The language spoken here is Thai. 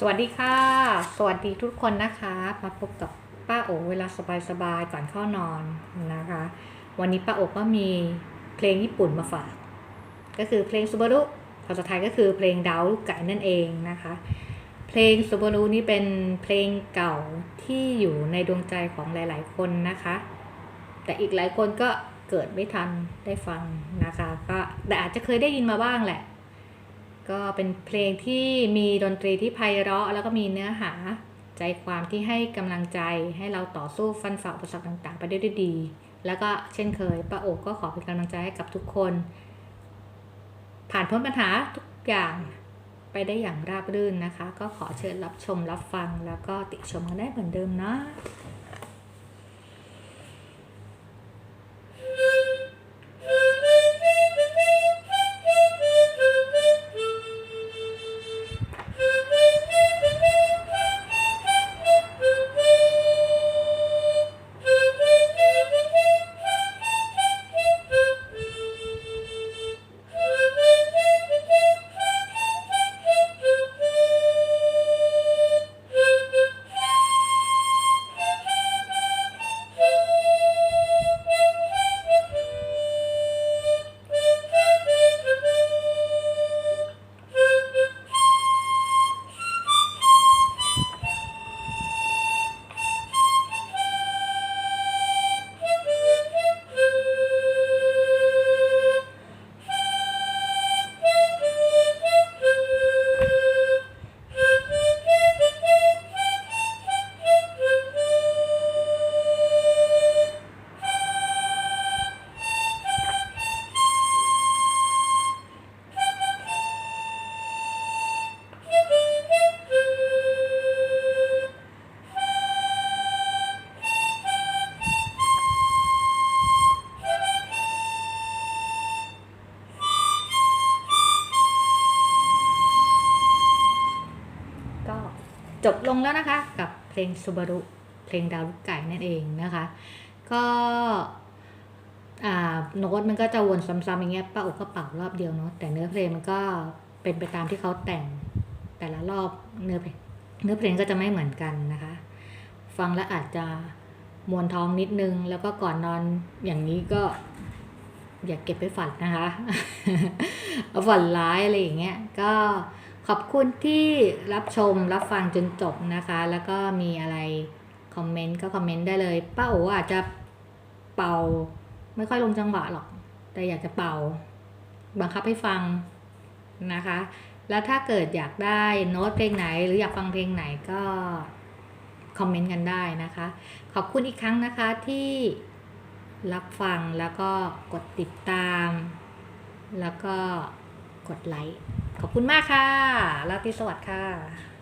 สวัสดีค่ะ สวัสดีทุกคนนะคะ มาพบกับป้าโอเวลาสบายๆก่อนเข้านอนนะคะ วันนี้ป้าโอก็มีเพลงญี่ปุ่นมาฝาก ก็คือเพลงซูบารุภาษาไทยก็คือเพลงดาวลูกไก่นั่นเองนะคะ เพลงซูบารุนี่เป็นเพลงเก่าที่อยู่ในดวงใจของหลาย ๆ คนนะคะ แต่อีกหลายคนก็เกิดไม่ทันได้ฟังนะคะ ก็แต่อาจจะเคยได้ยินมาบ้างแหละ ก็เป็นเพลงที่มีดนตรีที่ไพเราะ แล้วก็มีเนื้อหาใจความที่ให้กำลังใจให้เราต่อสู้ฟันฝ่าอุปสรรคต่างๆ ไปได้ด้วยดี แล้วก็เช่นเคยป้าโอกก็ขอเป็นกำลังใจให้กับทุกคน ผ่านพ้นปัญหาทุกอย่างไปได้อย่างราบรื่นนะคะ ก็ขอเชิญรับชมรับฟังแล้วก็ติชมกันได้เหมือนเดิมนะ จบลงแล้วนะคะกับเพลงซูบารุเพลงดาวลูกไก่นั่นเองนะคะ ก็อ่าโน้ตมันก็จะวนซ้ำๆอย่างเงี้ยป้าอกก็เป่ารอบเดียวเนาะแต่เนื้อเพลงมันก็เป็นไปตามที่เขาแต่งแต่ละรอบเนื้อเพลงเนื้อเพลงก็จะไม่เหมือนกันนะคะ ฟังแล้วอาจจะมวนท้องนิดนึง แล้วก็ก่อนนอนอย่างนี้ก็อย่าเก็บไปฝันนะคะเอาฝันร้ายอะไรอย่างเงี้ยก็ ขอบคุณที่รับชมรับฟังจนจบนะคะ แล้วก็มีอะไรคอมเมนต์ก็คอมเมนต์ได้เลย ป้าโออาจจะเป่า ไม่ค่อยลงจังหวะหรอก แต่อยากจะเป่า บังคับให้ฟังนะคะ แล้วถ้าเกิดอยากได้โน้ตเพลงไหน หรืออยากฟังเพลงไหนก็คอมเมนต์กันได้นะคะ ขอบคุณอีกครั้งนะคะที่รับฟังแล้วก็กดติดตาม แล้วก็กดไลค์ ขอบคุณมากค่ะลาตรีสวัสดิ์ค่ะ